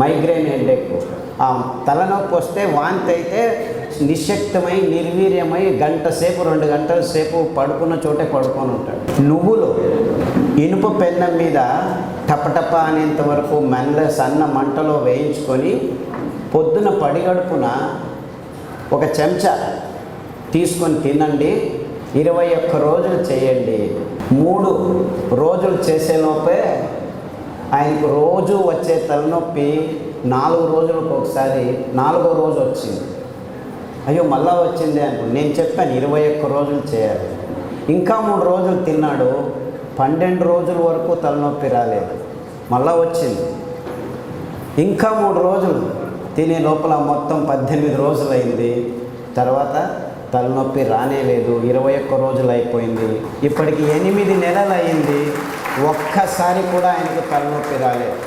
Migraine headache తలనొప్పి వస్తే వాంతి అయితే నిశ్శక్తమై నిర్వీర్యమై గంట సేపు రెండు గంటల సేపు పడుకున్న చోటే పడుకొని ఉంటాడు. నువ్వులు ఇనుప పెన్నం మీద టపటప అనేంత వరకు మెల్ల సన్న మంటలో వేయించుకొని పొద్దున పడిగడుపున ఒక చెంచా తీసుకొని తినండి. ఇరవై ఒక్క రోజులు చేయండి. మూడు రోజులు చేసేలోపే ఆయనకు రోజు వచ్చే తలనొప్పి నాలుగు రోజులకు ఒకసారి నాలుగో రోజు వచ్చింది. అయ్యో మళ్ళా వచ్చింది అనుకో నేను చెప్పాను ఇరవై ఒక్క రోజులు చేయాలి. ఇంకా మూడు రోజులు తిన్నాడు పన్నెండు రోజుల వరకు తలనొప్పి రాలేదు. మళ్ళా వచ్చింది. ఇంకా మూడు రోజులు తినే లోపల మొత్తం పద్దెనిమిది రోజులు అయింది తర్వాత తలనొప్పి రానే లేదు ఇరవై ఒక్క రోజులు అయిపోయింది. ఇప్పటికి ఎనిమిది నెలలు అయింది ఒక్కసారి కూడా ఆయనకు తలనొప్పి రాలేదు.